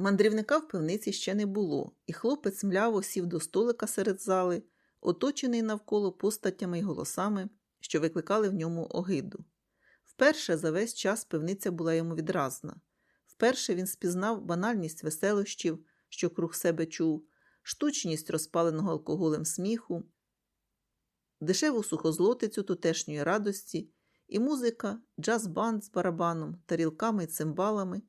Мандрівника в пивниці ще не було, і хлопець мляво сів до столика серед зали, оточений навколо постатями й голосами, що викликали в ньому огиду. Вперше за весь час пивниця була йому відразна. Вперше він спізнав банальність веселощів, що круг себе чув, штучність розпаленого алкоголем сміху, дешеву сухозлотицю тутешньої радості і музика, джаз-банд з барабаном, тарілками й цимбалами,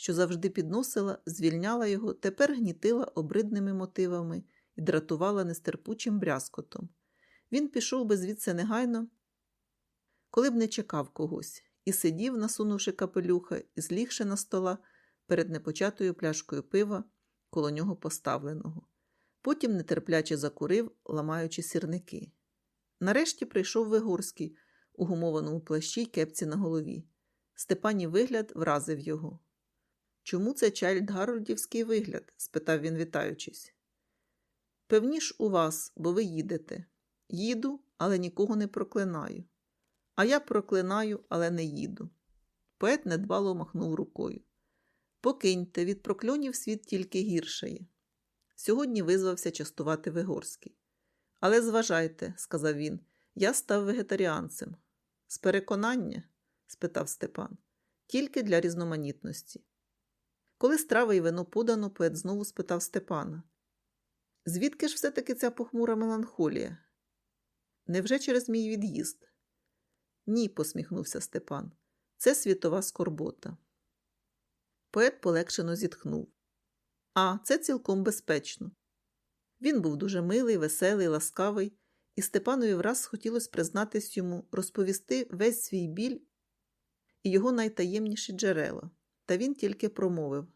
що завжди підносила, звільняла його, тепер гнітила обридними мотивами і дратувала нестерпучим брязкотом. Він пішов би звідси негайно, коли б не чекав когось, і сидів, насунувши капелюха і злігши на стола перед непочатою пляшкою пива, коло нього поставленого. Потім нетерпляче закурив, ламаючи сірники. Нарешті прийшов Вигорський у гумованому плащі й кепці на голові. Степаній вигляд вразив його. Чому це чайльдгарольдівський вигляд? спитав він, вітаючись. Певніш у вас, бо ви їдете. Їду, але нікого не проклинаю. А я проклинаю, але не їду. Поет недбало махнув рукою. Покиньте, від прокльонів світ тільки гіршає. Сьогодні визвався частувати Вигорський. Але зважайте, сказав він, я став вегетаріанцем. З переконання? спитав Степан, тільки для різноманітності. Коли страва і вино подано, поет знову спитав Степана. Звідки ж все-таки ця похмура меланхолія? Невже через мій від'їзд? Ні, посміхнувся Степан. Це світова скорбота. Поет полегшено зітхнув. А, це цілком безпечно. Він був дуже милий, веселий, ласкавий, і Степанові враз хотілося признатись йому, розповісти весь свій біль і його найтаємніші джерела. Та він тільки промовив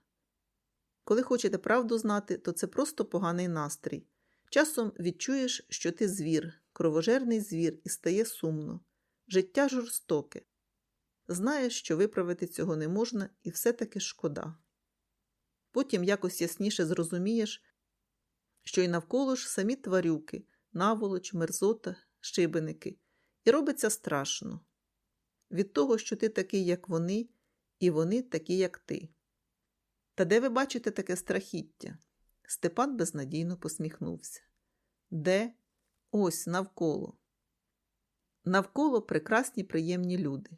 Коли хочете правду знати, то це просто поганий настрій. Часом відчуєш, що ти звір, кровожерний звір, і стає сумно. Життя жорстоке. Знаєш, що виправити цього не можна, і все-таки шкода. Потім якось ясніше зрозумієш, що й навколо ж самі тварюки, наволоч, мерзота, щибеники, і робиться страшно від того, що ти такий, як вони, і вони такі, як ти. Та де ви бачите таке страхіття? Степан безнадійно посміхнувся. Де? Ось навколо. Навколо прекрасні приємні люди.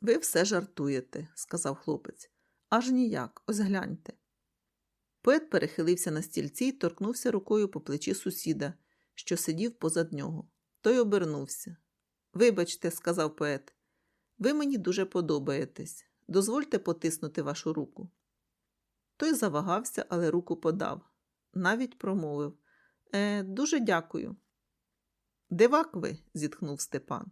Ви все жартуєте, сказав хлопець. Аж ніяк, ось гляньте. Поет перехилився на стільці й торкнувся рукою по плечі сусіда, що сидів позад нього. Той обернувся. Вибачте, сказав поет, ви мені дуже подобаєтесь. Дозвольте потиснути вашу руку. Той завагався, але руку подав. Навіть промовив Е, Дуже дякую. Дивак ви, зітхнув Степан.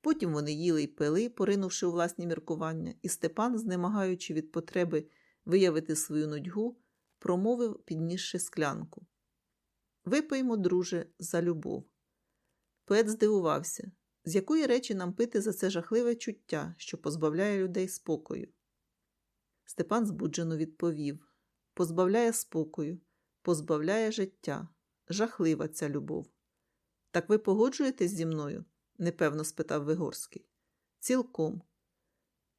Потім вони їли й пили, поринувши у власні міркування, і Степан, знемагаючи від потреби виявити свою нудьгу, промовив, піднісши склянку. Випиймо, друже, за любов. Поет здивувався, з якої речі нам пити за це жахливе чуття, що позбавляє людей спокою. Степан збуджено відповів позбавляє спокою, позбавляє життя, жахлива ця любов. Так ви погоджуєтесь зі мною? непевно спитав Вигорський. Цілком.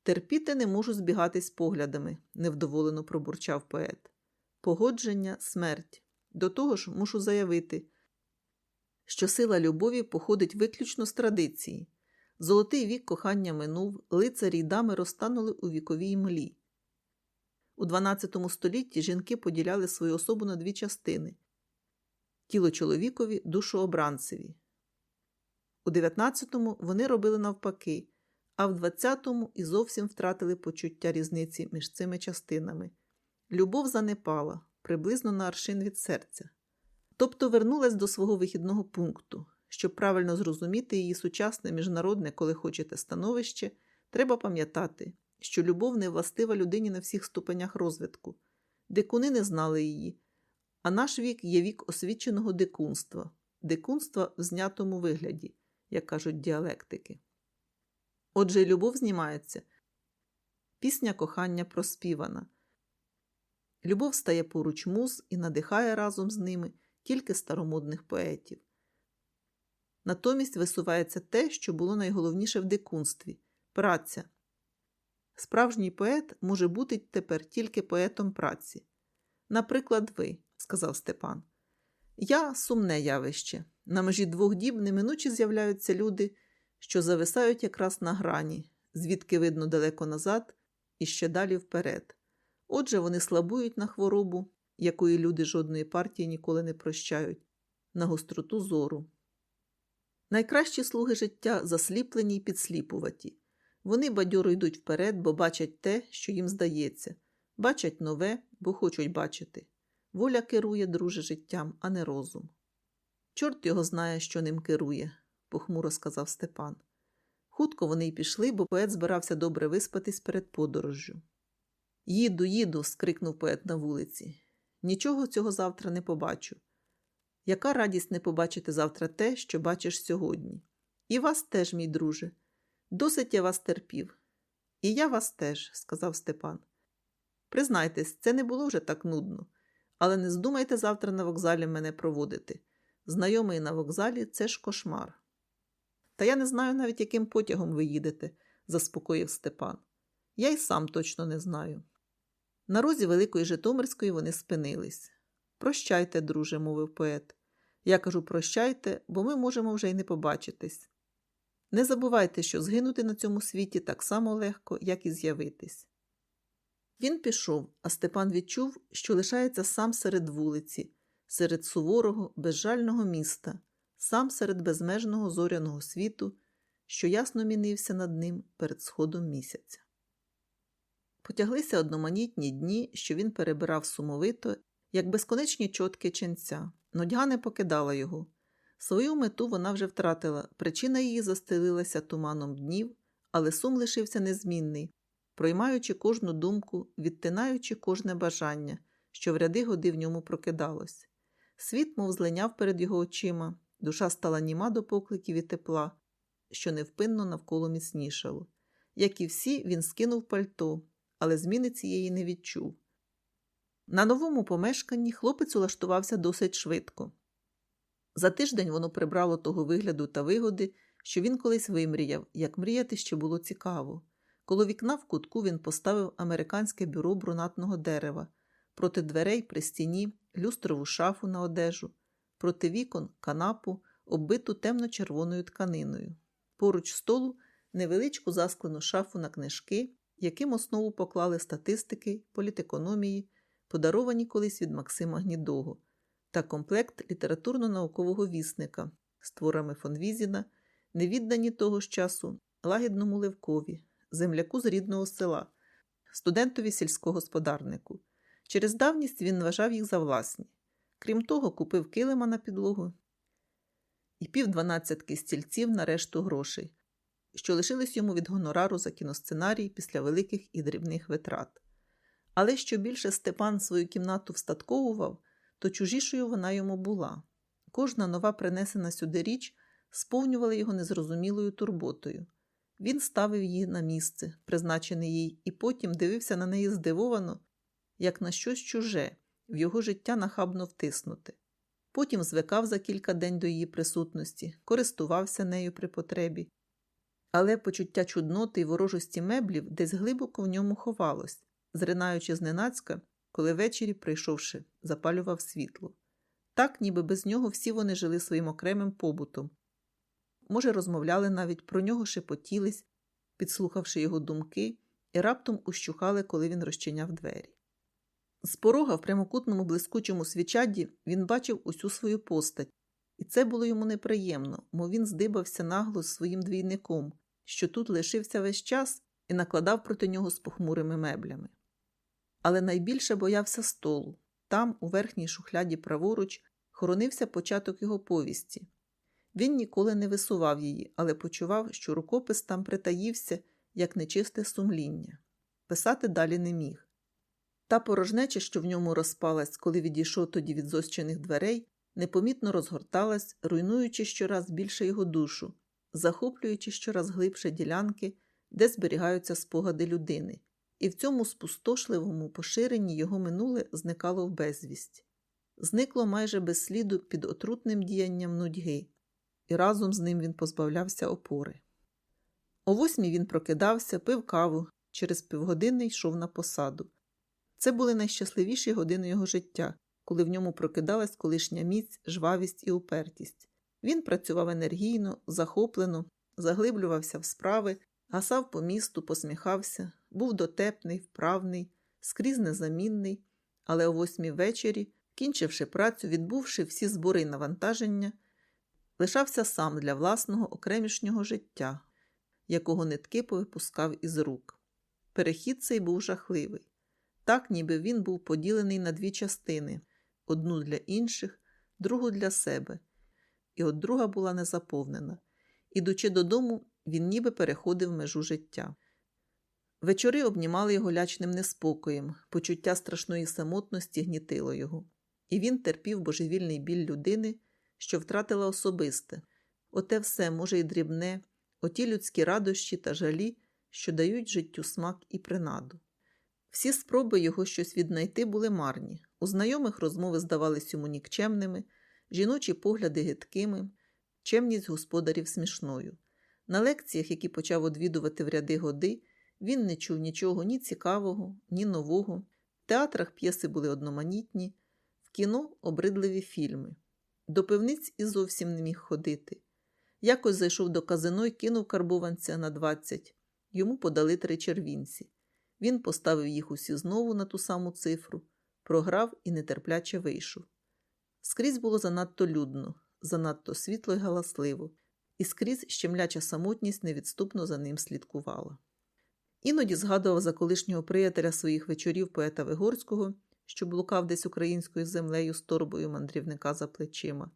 Терпіти не можу збігатись поглядами, невдоволено пробурчав поет. Погодження, смерть. До того ж, мушу заявити, що сила любові походить виключно з традиції. Золотий вік кохання минув, лицарі й дами розтанули у віковій млі. У XII столітті жінки поділяли свою особу на дві частини тіло чоловікові, душу обранцеві. У 19-му вони робили навпаки, а в 20-му і зовсім втратили почуття різниці між цими частинами. Любов занепала приблизно на аршин від серця. Тобто вернулась до свого вихідного пункту. Щоб правильно зрозуміти її сучасне міжнародне, коли хочете, становище, треба пам'ятати, що любов не властива людині на всіх ступенях розвитку. Дикуни не знали її, а наш вік є вік освіченого дикунства, дикунства в знятому вигляді, як кажуть діалектики. Отже, любов знімається. Пісня кохання проспівана. Любов стає поруч муз і надихає разом з ними тільки старомодних поетів. Натомість висувається те, що було найголовніше в дикунстві праця. Справжній поет може бути тепер тільки поетом праці. Наприклад, ви, сказав Степан. Я сумне явище. На межі двох діб неминуче з'являються люди, що зависають якраз на грані, звідки видно далеко назад і ще далі вперед. Отже, вони слабують на хворобу, якої люди жодної партії ніколи не прощають, на гостроту зору. Найкращі слуги життя засліплені й підсліпуваті. Вони бадьоро йдуть вперед, бо бачать те, що їм здається, бачать нове, бо хочуть бачити. Воля керує, друже, життям, а не розум. Чорт його знає, що ним керує, похмуро сказав Степан. Хутко вони й пішли, бо поет збирався добре виспатись перед подорожжю. Їду, їду. скрикнув поет на вулиці. Нічого цього завтра не побачу. Яка радість не побачити завтра те, що бачиш сьогодні. І вас теж, мій друже. Досить я вас терпів. І я вас теж, сказав Степан. Признайтесь, це не було вже так нудно, але не здумайте завтра на вокзалі мене проводити. Знайомий на вокзалі це ж кошмар. Та я не знаю навіть, яким потягом ви їдете, заспокоїв Степан. Я й сам точно не знаю. На розі Великої Житомирської вони спинились. Прощайте, друже, мовив поет. Я кажу прощайте, бо ми можемо вже й не побачитись. Не забувайте, що згинути на цьому світі так само легко, як і з'явитись. Він пішов, а Степан відчув, що лишається сам серед вулиці, серед суворого, безжального міста, сам серед безмежного зоряного світу, що ясно мінився над ним перед сходом місяця. Потяглися одноманітні дні, що він перебирав сумовито, як безконечні чотки ченця. Нудьга не покидала його. Свою мету вона вже втратила, причина її застелилася туманом днів, але сум лишився незмінний, проймаючи кожну думку, відтинаючи кожне бажання, що в ряди годи в ньому прокидалось. Світ, мов злиняв перед його очима, душа стала німа до покликів і тепла, що невпинно навколо міцнішало. Як і всі, він скинув пальто, але зміни цієї не відчув. На новому помешканні хлопець улаштувався досить швидко. За тиждень воно прибрало того вигляду та вигоди, що він колись вимріяв, як мріяти ще було цікаво. Коло вікна в кутку він поставив американське бюро брунатного дерева, проти дверей при стіні, люстрову шафу на одежу, проти вікон канапу, оббиту темно-червоною тканиною. Поруч столу невеличку засклену шафу на книжки, яким основу поклали статистики, політекономії, подаровані колись від Максима Гнідого, та комплект літературно-наукового вісника з творами фон Візіна, невіддані того ж часу лагідному Левкові, земляку з рідного села, студентові сільськогосподарнику. Через давність він вважав їх за власні. Крім того, купив килима на підлогу і пів дванадцятки стільців на решту грошей, що лишились йому від гонорару за кіносценарій після великих і дрібних витрат. Але що більше Степан свою кімнату встатковував, то чужішою вона йому була. Кожна нова принесена сюди річ сповнювала його незрозумілою турботою. Він ставив її на місце, призначене їй, і потім дивився на неї здивовано, як на щось чуже, в його життя нахабно втиснуте. Потім звикав за кілька день до її присутності, користувався нею при потребі. Але почуття чудноти й ворожості меблів десь глибоко в ньому ховалось, зринаючи зненацька, коли ввечері, прийшовши, запалював світло. Так, ніби без нього всі вони жили своїм окремим побутом. Може, розмовляли навіть про нього шепотілись, підслухавши його думки, і раптом ущухали, коли він розчиняв двері. З порога в прямокутному блискучому свічаді він бачив усю свою постать, і це було йому неприємно, мов він здибався нагло з своїм двійником, що тут лишився весь час і накладав проти нього з похмурими меблями. Але найбільше боявся столу. Там, у верхній шухляді праворуч, хоронився початок його повісті. Він ніколи не висував її, але почував, що рукопис там притаївся, як нечисте сумління. Писати далі не міг. Та порожнеча, що в ньому розпалась, коли відійшов тоді від зощених дверей, непомітно розгорталась, руйнуючи щораз більше його душу, захоплюючи щораз глибше ділянки, де зберігаються спогади людини, і в цьому спустошливому поширенні його минуле зникало в безвість. Зникло майже без сліду під отрутним діянням нудьги, і разом з ним він позбавлявся опори. О восьмій він прокидався, пив каву, через півгодини йшов на посаду. Це були найщасливіші години його життя, коли в ньому прокидалась колишня міць, жвавість і упертість. Він працював енергійно, захоплено, заглиблювався в справи, гасав по місту, посміхався, був дотепний, вправний, скрізь незамінний, але о восьмій вечері, кінчивши працю, відбувши всі збори й навантаження, лишався сам для власного окремішнього життя, якого нитки повипускав із рук. Перехід цей був жахливий. Так, ніби він був поділений на дві частини одну для інших, другу для себе, і от друга була незаповнена. Ідучи додому, він ніби переходив межу життя. Вечори обнімали його лячним неспокоєм, почуття страшної самотності гнітило його, і він терпів божевільний біль людини, що втратила особисте, оте все, може, й дрібне, оті людські радощі та жалі, що дають життю смак і принаду. Всі спроби його щось віднайти були марні. У знайомих розмови здавались йому нікчемними, жіночі погляди гидкими, чемність господарів смішною. На лекціях, які почав одвідувати в ряди годи, він не чув нічого ні цікавого, ні нового. В театрах п'єси були одноманітні, в кіно обридливі фільми. До пивниць і зовсім не міг ходити. Якось зайшов до казино і кинув карбованця на 20. Йому подали три червінці. Він поставив їх усі знову на ту саму цифру, програв і нетерпляче вийшов. Скрізь було занадто людно, занадто світло й галасливо, і скрізь щемляча самотність невідступно за ним слідкувала. Іноді згадував за колишнього приятеля своїх вечорів поета Вигорського, що блукав десь українською землею з торбою мандрівника за плечима.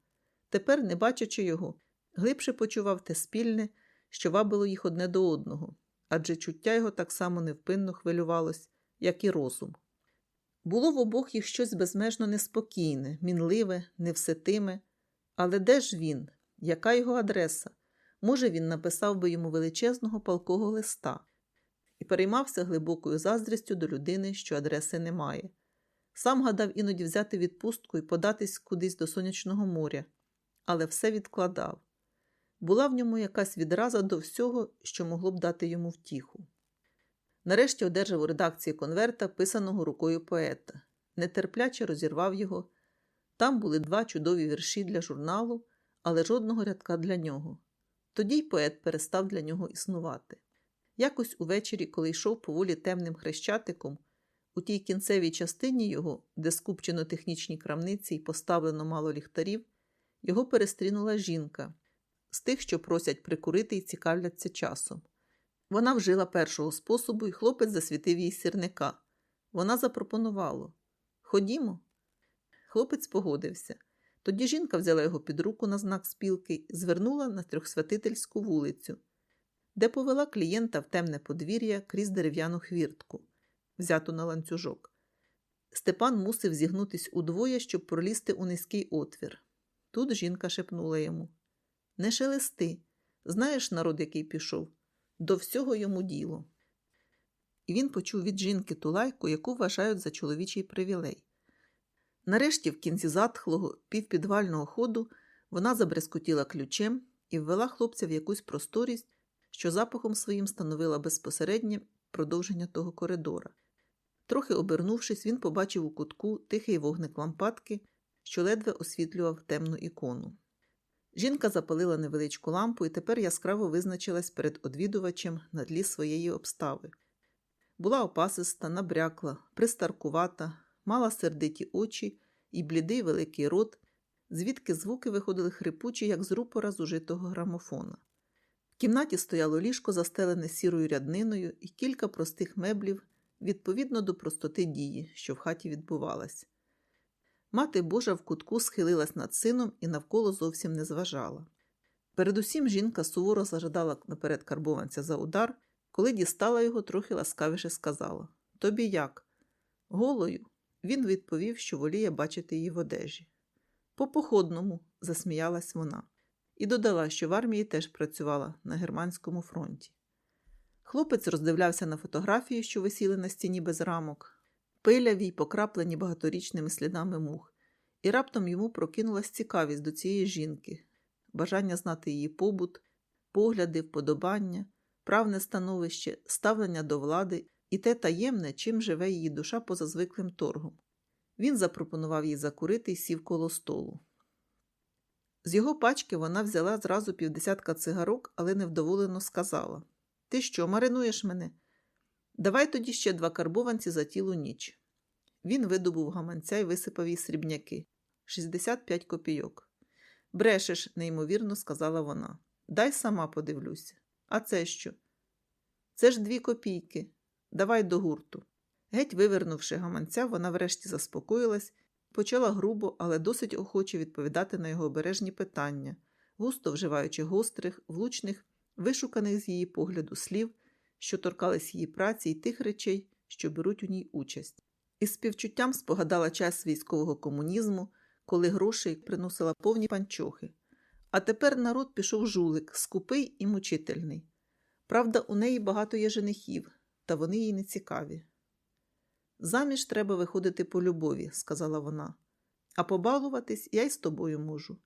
Тепер, не бачачи його, глибше почував те спільне, що вабило їх одне до одного, адже чуття його так само невпинно хвилювалось, як і розум. Було в обох їх щось безмежно неспокійне, мінливе, невсетиме. Але де ж він? Яка його адреса? Може, він написав би йому величезного палкого листа і переймався глибокою заздрістю до людини, що адреси немає. Сам гадав іноді взяти відпустку і податись кудись до сонячного моря, але все відкладав. Була в ньому якась відраза до всього, що могло б дати йому втіху. Нарешті одержав у редакції конверта, писаного рукою поета, нетерпляче розірвав його. Там були два чудові вірші для журналу, але жодного рядка для нього. Тоді й поет перестав для нього існувати. Якось увечері, коли йшов поволі темним хрещатиком, у тій кінцевій частині його, де скупчено технічні крамниці і поставлено мало ліхтарів, його перестрінула жінка з тих, що просять прикурити і цікавляться часом. Вона вжила першого способу, і хлопець засвітив їй сірника. Вона запропонувала Ходімо. Хлопець погодився. Тоді жінка взяла його під руку на знак спілки і звернула на трьохсвятительську вулицю, де повела клієнта в темне подвір'я крізь дерев'яну хвіртку, взяту на ланцюжок. Степан мусив зігнутись удвоє, щоб пролізти у низький отвір. Тут жінка шепнула йому Не шелести. Знаєш, народ, який пішов, до всього йому діло. І він почув від жінки ту лайку, яку вважають за чоловічий привілей. Нарешті, в кінці затхлого, півпідвального ходу, вона забрескотіла ключем і ввела хлопця в якусь просторість, що запахом своїм становила безпосереднє продовження того коридора. Трохи обернувшись, він побачив у кутку тихий вогник лампадки, що ледве освітлював темну ікону. Жінка запалила невеличку лампу і тепер яскраво визначилась перед одвідувачем на тлі своєї обстави. Була опасиста, набрякла, пристаркувата, мала сердиті очі і блідий великий рот, звідки звуки виходили хрипучі, як з рупора зужитого грамофона. В кімнаті стояло ліжко, застелене сірою рядниною, і кілька простих меблів відповідно до простоти дії, що в хаті відбувалась. Мати Божа в кутку схилилась над сином і навколо зовсім не зважала. Передусім жінка суворо зажадала наперед карбованця за удар, коли дістала його, трохи ласкавіше сказала Тобі як? Голою. Він відповів, що воліє бачити її в одежі. По походному, засміялась вона, і додала, що в армії теж працювала на германському фронті. Хлопець роздивлявся на фотографії, що висіли на стіні без рамок, пиляві й покраплені багаторічними слідами мух, і раптом йому прокинулась цікавість до цієї жінки, бажання знати її побут, погляди, вподобання, вправне становище, ставлення до влади і те таємне, чим живе її душа поза звиклим торгом. Він запропонував їй закурити і сів коло столу. З його пачки вона взяла зразу півдесятка цигарок, але невдоволено сказала Ти що, маринуєш мене? Давай тоді ще два карбованці за цілу ніч. Він видобув гаманця і висипав їй срібняки 65 копійок. Брешеш, неймовірно сказала вона. Дай сама подивлюся. А це що? Це ж дві копійки. Давай до гурту. Геть вивернувши гаманця, вона врешті заспокоїлась, почала грубо, але досить охоче відповідати на його обережні питання, густо вживаючи гострих, влучних, вишуканих з її погляду слів, що торкались її праці і тих речей, що беруть у ній участь. Із співчуттям спогадала час військового комунізму, коли грошей приносила повні панчохи. А тепер народ пішов жулик, скупий і мучительний. Правда, у неї багато є женихів, та вони їй не цікаві. Заміж треба виходити по любові, сказала вона, а побалуватись я й з тобою можу.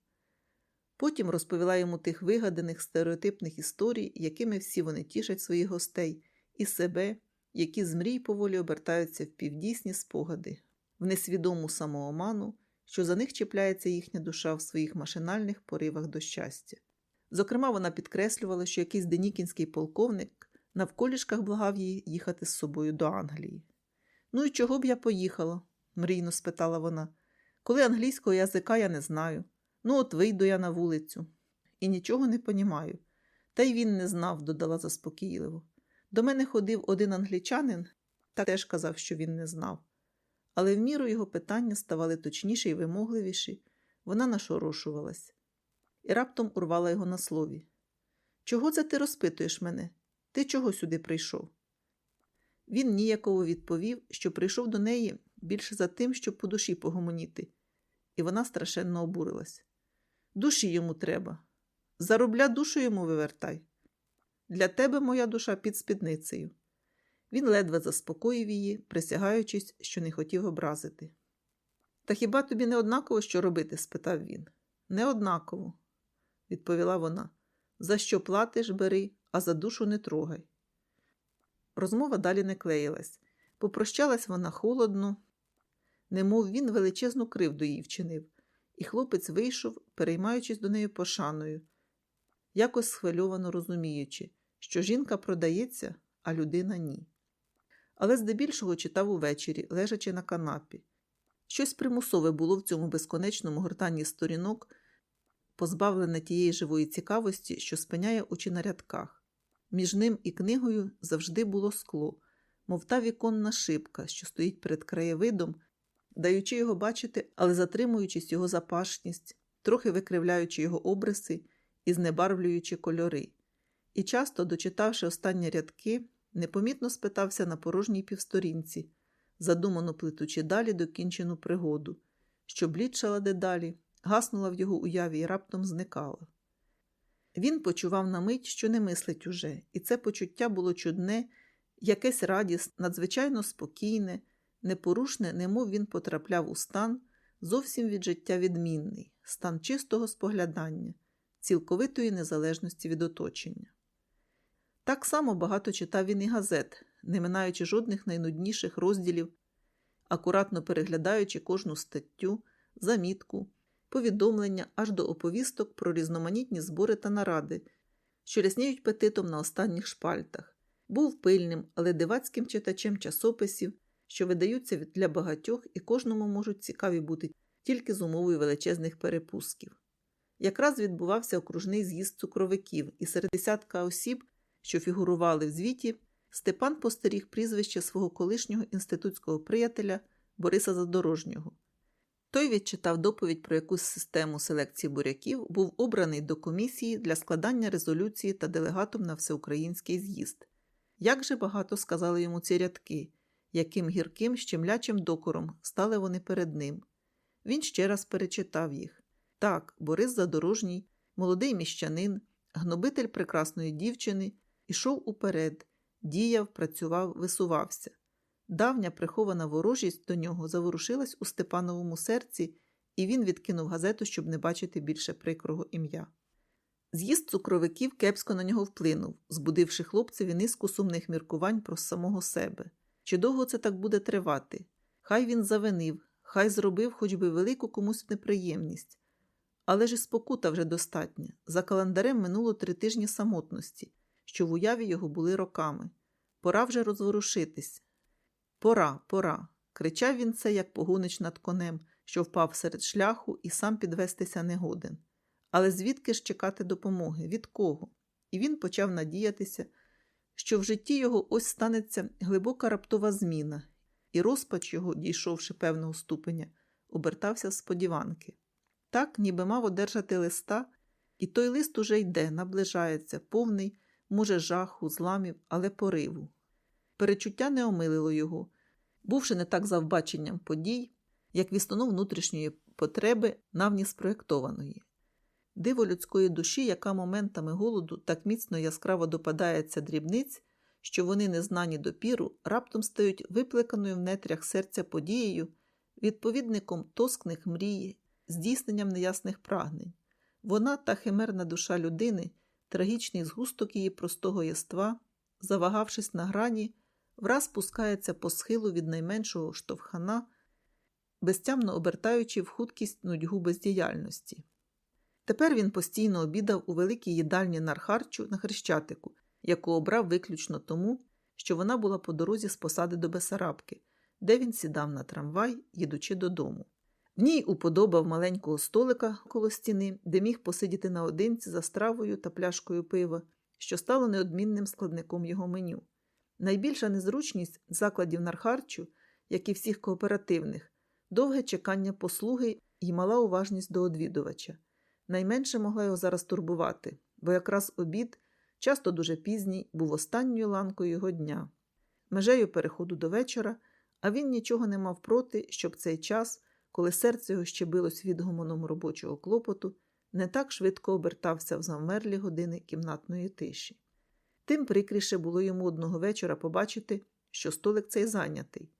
Потім розповіла йому тих вигаданих стереотипних історій, якими всі вони тішать своїх гостей, і себе, які з мрій поволі обертаються в півдійсні спогади, в несвідому самооману, що за них чіпляється їхня душа в своїх машинальних поривах до щастя. Зокрема, вона підкреслювала, що якийсь денікінський полковник навколішках благав її їхати з собою до Англії. Ну і чого б я поїхала? мрійно спитала вона. Коли англійського язика я не знаю. Ну, от вийду я на вулицю. І нічого не понімаю. Та й він не знав, додала заспокійливо. До мене ходив один англічанин та теж казав, що він не знав. Але в міру його питання ставали точніші і вимогливіші, вона нашорошувалась і раптом урвала його на слові. Чого це ти розпитуєш мене? Ти чого сюди прийшов? Він ніяково відповів, що прийшов до неї більше за тим, щоб по душі погомоніти, і вона страшенно обурилась. Душі йому треба. Заробля душу йому вивертай. Для тебе моя душа під спідницею. Він ледве заспокоїв її, присягаючись, що не хотів образити. Та хіба тобі не однаково, що робити? спитав він. Не однаково, відповіла вона. За що платиш, бери, а за душу не трогай. Розмова далі не клеїлась. Попрощалась вона холодно, немов він величезну кривду їй вчинив, і хлопець вийшов, переймаючись до неї пошаною, якось схвильовано розуміючи, що жінка продається, а людина ні. Але здебільшого читав увечері, лежачи на канапі. Щось примусове було в цьому безконечному гортанні сторінок, позбавлене тієї живої цікавості, що спиняє очі на рядках. Між ним і книгою завжди було скло, мов та віконна шибка, що стоїть перед краєвидом, даючи його бачити, але затримуючись його запашність, трохи викривляючи його обриси і знебарвлюючи кольори. І часто, дочитавши останні рядки, непомітно спитався на порожній півсторінці, задумано плетучи далі докінчену пригоду, що блідшала дедалі, гаснула в його уяві і раптом зникала. Він почував на мить, що не мислить уже, і це почуття було чудне, якесь радісне, надзвичайно спокійне, непорушне, немов він потрапляв у стан, зовсім від життя відмінний, стан чистого споглядання, цілковитої незалежності від оточення. Так само багато читав він і газет, не минаючи жодних найнудніших розділів, акуратно переглядаючи кожну статтю, замітку, повідомлення аж до оповісток про різноманітні збори та наради, що рясніють петитом на останніх шпальтах, був пильним, але дивацьким читачем часописів, що видаються для багатьох і кожному можуть цікаві бути тільки з умовою величезних перепусків. Якраз відбувався окружний з'їзд цукровиків, і серед десятка осіб, що фігурували в звіті, Степан постеріг прізвище свого колишнього інститутського приятеля Бориса Задорожнього. Той відчитав доповідь про якусь систему селекції буряків, був обраний до комісії для складання резолюції та делегатом на всеукраїнський з'їзд. Як же багато сказали йому ці рядки, яким гірким щемлячим докором стали вони перед ним. Він ще раз перечитав їх. Так, Борис Задорожній, молодий міщанин, гнобитель прекрасної дівчини, ішов уперед, діяв, працював, висувався. Давня прихована ворожість до нього заворушилась у Степановому серці, і він відкинув газету, щоб не бачити більше прикрого ім'я. З'їзд цукровиків кепсько на нього вплинув, збудивши хлопцеві низку сумних міркувань про самого себе. Чи довго це так буде тривати? Хай він завинив, хай зробив хоч би велику комусь неприємність. Але ж і спокута вже достатня. За календарем минуло три тижні самотності, що в уяві його були роками. Пора вже розворушитись. Пора, пора. кричав він це, як погонич над конем, що впав серед шляху і сам підвестися не годен. Але звідки ж чекати допомоги? Від кого? І він почав надіятися, що в житті його ось станеться глибока раптова зміна, і розпач його, дійшовши певного ступеня, обертався з сподіванки. Так, ніби мав одержати листа, і той лист уже йде, наближається, повний, може, жаху, зламів, але пориву. Перечуття не омилило його, бувши не так за вбаченням подій, як вістану внутрішньої потреби, навні спроєктованої. Диво людської душі, яка моментами голоду так міцно яскраво допадається дрібниць, що вони, незнані допіру, раптом стають виплеканою в нетрях серця подією, відповідником тоскних мрій, здійсненням неясних прагнень. Вона та химерна душа людини, трагічний згусток її простого єства, завагавшись на грані, враз пускається по схилу від найменшого штовхана, безтямно обертаючи в хуткість нудьгу бездіяльності. Тепер він постійно обідав у великій їдальні Нархарчу на Хрещатику, яку обрав виключно тому, що вона була по дорозі з посади до Бесарабки, де він сідав на трамвай, їдучи додому. В ній уподобав маленького столика коло стіни, де міг посидіти наодинці за стравою та пляшкою пива, що стало неодмінним складником його меню. Найбільша незручність закладів Нархарчу, як і всіх кооперативних, довге чекання послуги і мала уважність до одвідувача. Найменше могла його зараз турбувати, бо якраз обід, часто дуже пізній, був останньою ланкою його дня. Межею переходу до вечора, а він нічого не мав проти, щоб цей час, коли серце його ще билось відгомоном робочого клопоту, не так швидко обертався в завмерлі години кімнатної тиші. Тим прикріше було йому одного вечора побачити, що столик цей зайнятий.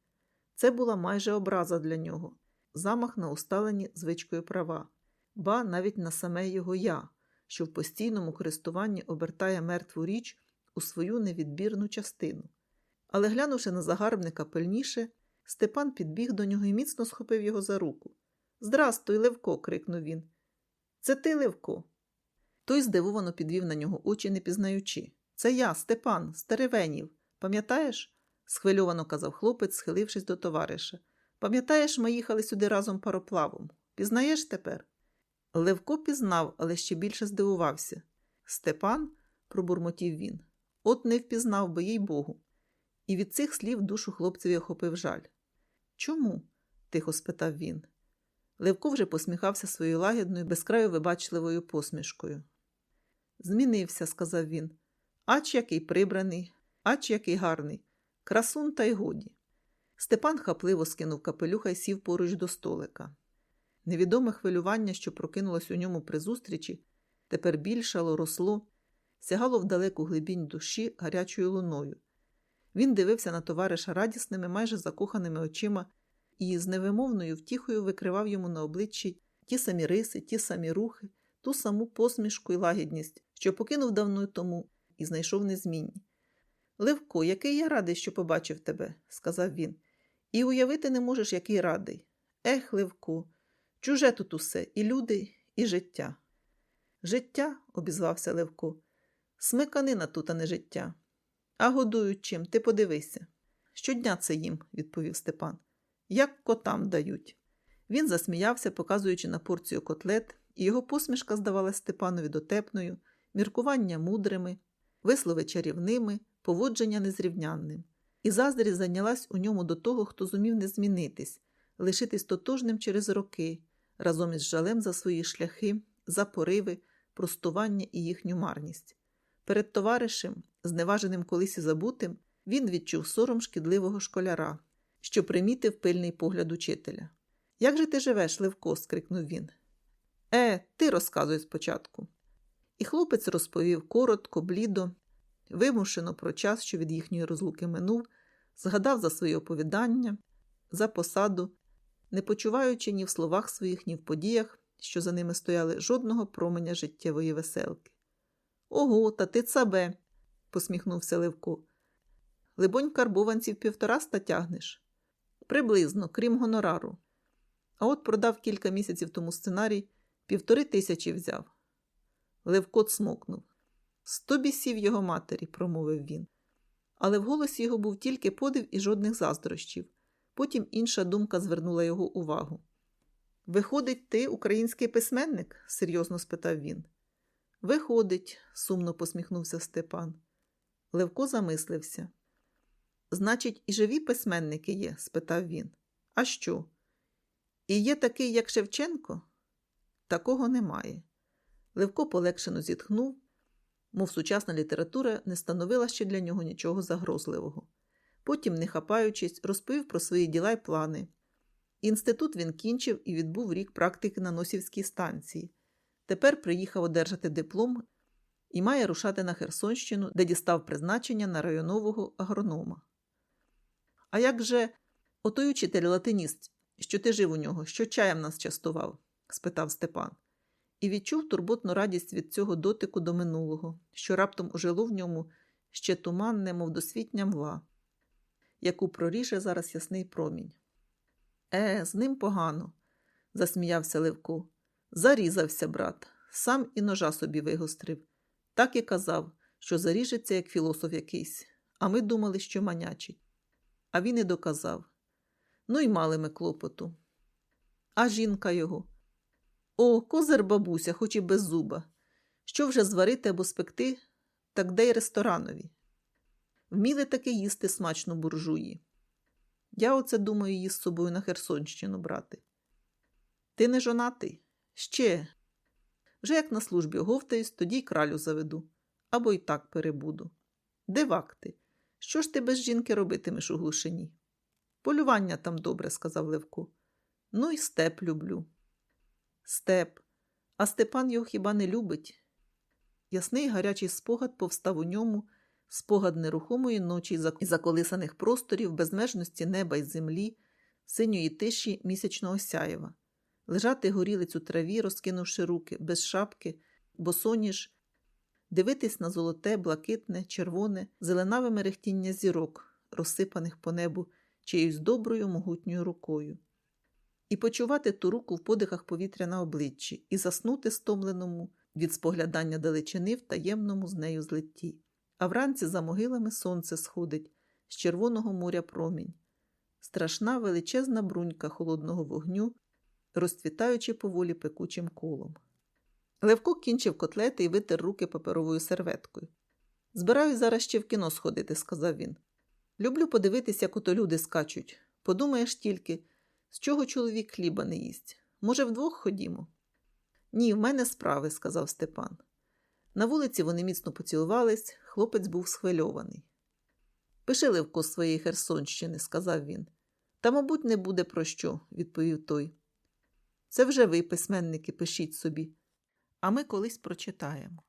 Це була майже образа для нього, замах на усталені звичкою права ба навіть на саме його я, що в постійному користуванні обертає мертву річ у свою невідбірну частину. Але глянувши на загарбника пильніше, Степан підбіг до нього і міцно схопив його за руку. Здрастуй, Левко. крикнув він. Це ти, Левко. Той здивовано підвів на нього очі, не пізнаючи. Це я, Степан, Старевенів. Пам'ятаєш? схвильовано казав хлопець, схилившись до товариша. Пам'ятаєш, ми їхали сюди разом пароплавом. Пізнаєш тепер? Левко пізнав, але ще більше здивувався. Степан, пробурмотів він, от не впізнав би, їй Богу. І від цих слів душу хлопцеві охопив жаль. Чому? тихо спитав він. Левко вже посміхався своєю лагідною, безкраю вибачливою посмішкою. Змінився, сказав він. Ач який прибраний, ач який гарний, красун та й годі. Степан хапливо скинув капелюха і сів поруч до столика. Невідоме хвилювання, що прокинулось у ньому при зустрічі, тепер більшало, росло, сягало в далеку глибінь душі гарячою луною. Він дивився на товариша радісними, майже закоханими очима і з невимовною втіхою викривав йому на обличчі ті самі риси, ті самі рухи, ту саму посмішку і лагідність, що покинув давно тому і знайшов незмінні. Левко, який я радий, що побачив тебе, сказав він, і уявити не можеш, який радий. Ех, Левко, чуже тут усе і люди, і життя. Життя, обізвався Левко, смиканина тут, а не життя. А годують чим, ти подивися. Щодня це їм, відповів Степан. Як котам дають. Він засміявся, показуючи на порцію котлет, і його посмішка здавалася Степанові дотепною, міркування мудрими, вислови чарівними, поводження незрівнянним. І заздрість зайнялась у ньому до того, хто зумів не змінитись, лишитись тотожним через роки, разом із жалем за свої шляхи, за пориви, простування і їхню марність. Перед товаришем, зневаженим колись і забутим, він відчув сором шкідливого школяра, що примітив пильний погляд учителя. Як же ти живеш, Левко? скрикнув він. Е, ти розказуй спочатку. І хлопець розповів коротко, блідо, вимушено про час, що від їхньої розлуки минув, згадав за своє оповідання, за посаду, не почуваючи ні в словах своїх, ні в подіях, що за ними стояли жодного променя життєвої веселки. Ого, та ти цабе, посміхнувся Левко. Либонь, карбованців півтораста тягнеш? Приблизно, крім гонорару. А от продав кілька місяців тому сценарій, півтори тисячі взяв. Левко цмокнув. Сто бісів його матері, промовив він. Але в голосі його був тільки подив і жодних заздрощів. Потім інша думка звернула його увагу. Виходить, ти український письменник? серйозно спитав він. Виходить, сумно посміхнувся Степан. Левко замислився. Значить, і живі письменники є? спитав він. А що? І є такий, як Шевченко? Такого немає. Левко полегшено зітхнув, мов сучасна література не становила ще для нього нічого загрозливого. Потім, не хапаючись, розповів про свої діла й плани. Інститут він кінчив і відбув рік практики на Носівській станції. Тепер приїхав одержати диплом і має рушати на Херсонщину, де дістав призначення на районового агронома. А як же отой учитель латиніст, що ти жив у нього, що чаєм нас частував? спитав Степан. І відчув турботну радість від цього дотику до минулого, що раптом ожило в ньому ще туманне, мов досвітня мла, яку проріже зараз ясний промінь. Е, з ним погано, засміявся Левко. Зарізався, брат, сам і ножа собі вигострив. Так і казав, що заріжеться, як філософ якийсь, а ми думали, що манячить. А він і доказав. Ну й мали ми клопоту. А жінка його. О, козир бабуся, хоч і без зуба. Що вже зварити або спекти, так де й ресторанові. Вміли таки їсти смачно буржуї. Я оце думаю її з собою на Херсонщину брати. Ти не жонатий? Ще. Вже як на службі оговтаюсь, тоді й кралю заведу, або й так перебуду. Дивак ти. Що ж ти без жінки робитимеш у глушині? Полювання там добре, сказав Левко. Ну і степ люблю. Степ. А Степан його хіба не любить? Ясний гарячий спогад повстав у ньому, спогад нерухомої ночі і заколисаних просторів, безмежності неба й землі, синьої тиші місячного сяєва. Лежати горілиць у траві, розкинувши руки, без шапки, босоніж, дивитись на золоте, блакитне, червоне, зеленаве мерехтіння зірок, розсипаних по небу чиюсь доброю могутньою рукою, і почувати ту руку в подихах повітря на обличчі, і заснути стомленому від споглядання далечини в таємному з нею злитті. А вранці за могилами сонце сходить з червоного моря промінь. Страшна величезна брунька холодного вогню, розцвітаючи поволі пекучим колом. Левко кінчив котлети і витер руки паперовою серветкою. Збираюсь зараз ще в кіно сходити, сказав він. Люблю подивитись, як ото люди скачуть. Подумаєш тільки, з чого чоловік хліба не їсть. Може, вдвох ходімо? Ні, в мене справи, сказав Степан. На вулиці вони міцно поцілувались, хлопець був схвильований. Пиши Левко своєї Херсонщини, сказав він. Та, мабуть, не буде про що, відповів той. Це вже ви, письменники, пишіть собі, а ми колись прочитаємо.